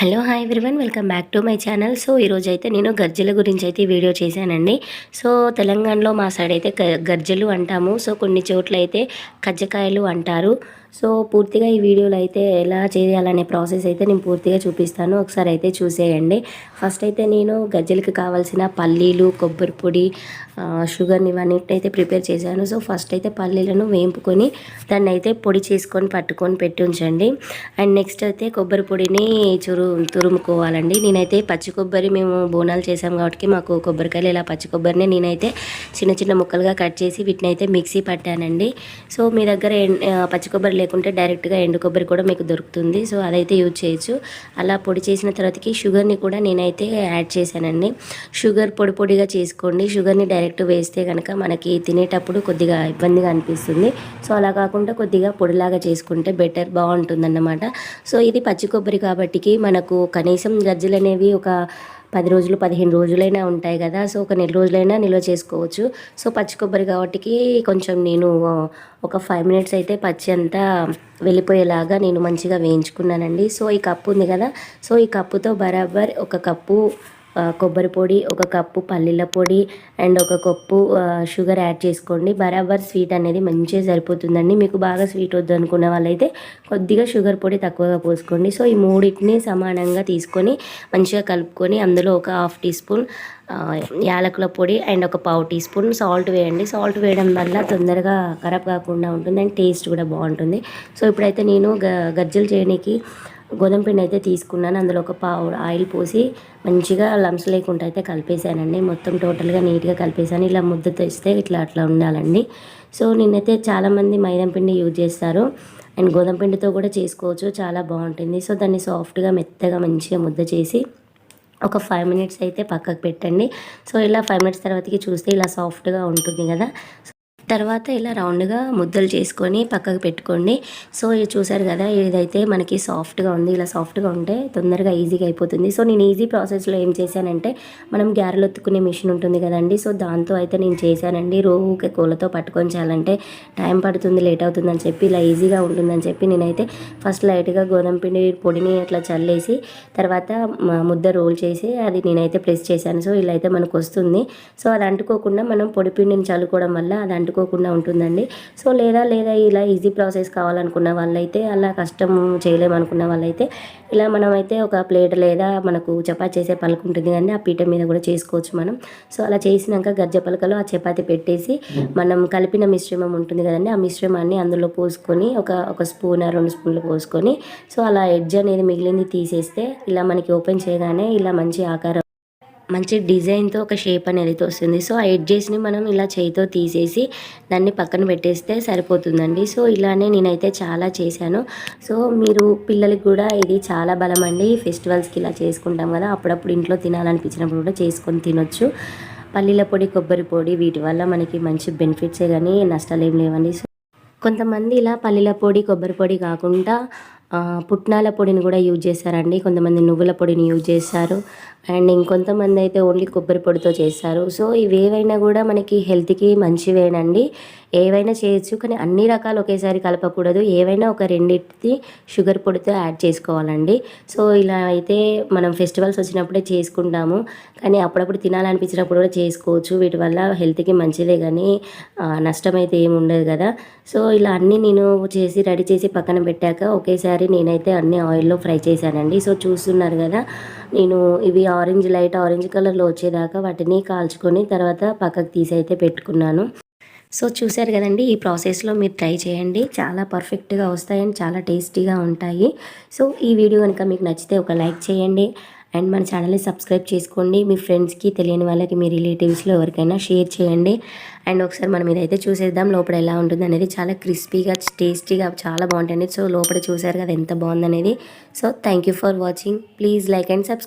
Hello hi everyone welcome back to my channel so ఈరోజు అయితే నేను గర్జల గురించి అయితే వీడియో చేశానండి. సో తెలంగాణలో మా సైడ్ అయితే గ- గర్జలు అంటాము. సో కొన్ని చోట్ల అయితే కజ్జకాయలు అంటారు. సో పూర్తిగా ఈ వీడియోలో అయితే ఎలా చేయాలనే ప్రాసెస్ అయితే నేను పూర్తిగా చూపిస్తాను. ఒకసారి అయితే చూసేయండి. ఫస్ట్ అయితే నేను గజ్జలకి కావాల్సిన పల్లీలు కొబ్బరి పొడి షుగర్ని ఇవన్నీ అయితే ప్రిపేర్ చేశాను. సో ఫస్ట్ అయితే పల్లీలను వేంపుకొని దాన్ని అయితే పొడి చేసుకొని పట్టుకొని పెట్టి ఉంచండి. అండ్ నెక్స్ట్ అయితే కొబ్బరి పొడిని చురు తురుముకోవాలండి. నేనైతే పచ్చి కొబ్బరి మేము బోనాలు చేసాం కాబట్టి మాకు కొబ్బరికాయలు ఇలా పచ్చి కొబ్బరిని నేనైతే చిన్న చిన్న ముక్కలుగా కట్ చేసి వీటిని అయితే మిక్సీ పట్టానండి. సో మీ దగ్గర పచ్చి కొబ్బరి లేకుంటే డైరెక్ట్గా ఎండు కొబ్బరి కూడా మీకు దొరుకుతుంది. సో అదైతే యూజ్ చేయొచ్చు. అలా పొడి చేసిన తర్వాతకి షుగర్ని కూడా నేనైతే యాడ్ చేశానండి. షుగర్ పొడి పొడిగా చేసుకోండి. షుగర్ని డైరెక్ట్ వేస్తే కనుక మనకి తినేటప్పుడు కొద్దిగా ఇబ్బందిగా అనిపిస్తుంది. సో అలా కాకుండా కొద్దిగా పొడిలాగా చేసుకుంటే బెటర్ బాగుంటుందన్నమాట. సో ఇది పచ్చి కొబ్బరి కాబట్టికి మనకు కనీసం గజ్జలు అనేవి ఒక పది రోజులు పదిహేను రోజులైనా ఉంటాయి కదా. సో ఒక నెల రోజులైనా నిల్వ చేసుకోవచ్చు. సో పచ్చి కొబ్బరి కాబట్టి కొంచెం నేను ఒక ఫైవ్ మినిట్స్ అయితే పచ్చి అంతా వెళ్ళిపోయేలాగా నేను మంచిగా వేయించుకున్నానండి. సో ఈ కప్పు ఉంది కదా. సో ఈ కప్పుతో బరాబర్ ఒక కప్పు కొబ్బరి పొడి ఒక కప్పు పల్లీల పొడి అండ్ ఒక కప్పు షుగర్ యాడ్ చేసుకోండి. బరాబర్ స్వీట్ అనేది మంచిగా సరిపోతుందండి. మీకు బాగా స్వీట్ వద్దు అనుకున్న వాళ్ళైతే కొద్దిగా షుగర్ పొడి తక్కువగా పోసుకోండి. సో ఈ మూడింటిని సమానంగా తీసుకొని మంచిగా కలుపుకొని అందులో ఒక హాఫ్ టీ స్పూన్ యాలకుల పొడి అండ్ ఒక పావు టీ స్పూన్ సాల్ట్ వేయండి. సాల్ట్ వేయడం వల్ల తొందరగా ఖరాబ్ కాకుండా ఉంటుంది అండ్ టేస్ట్ కూడా బాగుంటుంది. సో ఇప్పుడైతే నేను గ గజ్జలు చేయడానికి గోధుమ పిండి అయితే తీసుకున్నాను. అందులో ఒక పావు ఆయిల్ పోసి మంచిగా లమ్స్ లేకుండా అయితే కలిపేశానండి. మొత్తం టోటల్గా నీట్గా కలిపేసాను ఇలా ముద్ద తెస్తే ఇట్లా అట్లా ఉండాలండి. సో నేనైతే చాలామంది మైదం పిండి యూజ్ చేస్తారు. అండ్ గోధుమ పిండితో కూడా చేసుకోవచ్చు. చాలా బాగుంటుంది. సో దాన్ని సాఫ్ట్గా మెత్తగా మంచిగా ముద్ద చేసి ఒక ఫైవ్ మినిట్స్ అయితే పక్కకు పెట్టండి. సో ఇలా ఫైవ్ మినిట్స్ తర్వాతకి చూస్తే ఇలా సాఫ్ట్గా ఉంటుంది కదా. తర్వాత ఇలా రౌండ్గా ముద్దలు చేసుకొని పక్కకు పెట్టుకోండి. సో ఇది చూసారు కదా ఇదైతే మనకి సాఫ్ట్గా ఉంది ఇలా సాఫ్ట్గా ఉంటే తొందరగా ఈజీగా అయిపోతుంది. సో నేను ఈజీ ప్రాసెస్లో ఏం చేశానంటే మనం గ్యారెలు ఒత్తుకునే మిషన్ ఉంటుంది కదండి సో దాంతో అయితే నేను చేశానండి. రోకే కోళ్ళతో పట్టుకొని చేయాలంటే టైం పడుతుంది లేట్ అవుతుంది అని చెప్పి ఇలా ఈజీగా ఉంటుందని చెప్పి నేనైతే ఫస్ట్ లైట్గా గోధుమ పిండి పొడిని అట్లా చల్లేసి తర్వాత ముద్ద రోల్ చేసి అది నేనైతే ప్రెస్ చేశాను. సో ఇలా అయితే మనకు వస్తుంది. సో అది అంటుకోకుండా మనం పొడి పిండిని చల్లుకోవడం వల్ల అది అంటుకోకుండా ఉంటుందండి. సో లేదా లేదా ఇలా ఈజీ ప్రాసెస్ కావాలనుకున్న వాళ్ళైతే అలా కష్టం చేయలేమనుకున్న వాళ్ళైతే ఇలా మనమైతే ఒక ప్లేట్ లేదా మనకు చపాతి చేసే పలక ఉంటుంది కానీ ఆ పీట మీద కూడా చేసుకోవచ్చు మనం. సో అలా చేసినాక గజ్జ పలకలో ఆ చపాతి పెట్టేసి మనం కలిపిన మిశ్రమం ఉంటుంది కదండి ఆ మిశ్రమాన్ని అందులో పోసుకొని ఒక ఒక స్పూన్ రెండు స్పూన్లు పోసుకొని సో అలా ఎడ్జ్ అనేది మిగిలింది తీసేస్తే ఇలా మనకి ఓపెన్ చేయగానే ఇలా మంచి ఆకారం మంచి డిజైన్తో ఒక షేప్ అనేది అయితే వస్తుంది. సో ఆ ఎడ్జెస్ని మనం ఇలా చేయితో తీసేసి దాన్ని పక్కన పెట్టేస్తే సరిపోతుందండి. సో ఇలానే నేనైతే చాలా చేశాను. సో మీరు పిల్లలకి కూడా ఇది చాలా బలం అండి ఫెస్టివల్స్కి ఇలా చేసుకుంటాం కదా అప్పుడప్పుడు ఇంట్లో తినాలనిపించినప్పుడు కూడా చేసుకొని తినొచ్చు. పల్లీల పొడి కొబ్బరి పొడి వీటి వల్ల మనకి మంచి బెనిఫిట్సే కానీ నష్టాలు ఏం లేవండి. సో కొంతమంది ఇలా పల్లీల పొడి కొబ్బరి పొడి కాకుండా పుట్నాల పొడిని కూడా యూజ్ చేశారండి కొంతమంది నువ్వుల పొడిని యూజ్ చేస్తారు. అండ్ ఇంకొంతమంది అయితే ఓన్లీ కొబ్బరి పొడితో చేస్తారు. సో ఇవేవైనా కూడా మనకి హెల్త్కి మంచివేనండి. ఏవైనా చేయొచ్చు కానీ అన్ని రకాలు ఒకేసారి కలపకూడదు. ఏవైనా ఒక రెండింటిది షుగర్ పొడితో యాడ్ చేసుకోవాలండి. సో ఇలా అయితే మనం ఫెస్టివల్స్ వచ్చినప్పుడే చేసుకుంటాము. కానీ అప్పుడప్పుడు తినాలనిపించినప్పుడు కూడా చేసుకోవచ్చు. వీటి వల్ల హెల్త్కి మంచిదే కానీ నష్టమైతే నష్టం అయితే ఏమి ఉండదు కదా. సో ఇలా అన్నీ నేను చేసి రెడీ చేసి పక్కన పెట్టాక ఒకేసారి నేనైతే అన్ని ఆయిల్లో ఫ్రై చేశానండి. సో చూస్తున్నారు కదా నేను ఇవి ఆరెంజ్ లైట్ ఆరెంజ్ కలర్లో వచ్చేదాకా వాటిని కాల్చుకొని తర్వాత పక్కకు తీసి అయితే పెట్టుకున్నాను. సో చూశారు కదండి ఈ ప్రాసెస్లో మీరు ట్రై చేయండి. చాలా పర్ఫెక్ట్గా వస్తాయి అండ్ చాలా టేస్టీగా ఉంటాయి. సో ఈ వీడియో కనుక మీకు నచ్చితే ఒక లైక్ చేయండి. అండ్ మన ఛానల్ని సబ్స్క్రైబ్ చేసుకోండి. మీ ఫ్రెండ్స్కి తెలియని వాళ్ళకి మీ రిలేటివ్స్లో ఎవరికైనా షేర్ చేయండి. అండ్ ఒకసారి మనం ఇదైతే చూసేద్దాం లోపల ఎలా ఉంటుంది అనేది చాలా క్రిస్పీగా టేస్టీగా చాలా బాగుంటుంది సో లోపల చూసారు కదా ఎంత బాగుందనేది. So thank you for watching. Please like and subscribe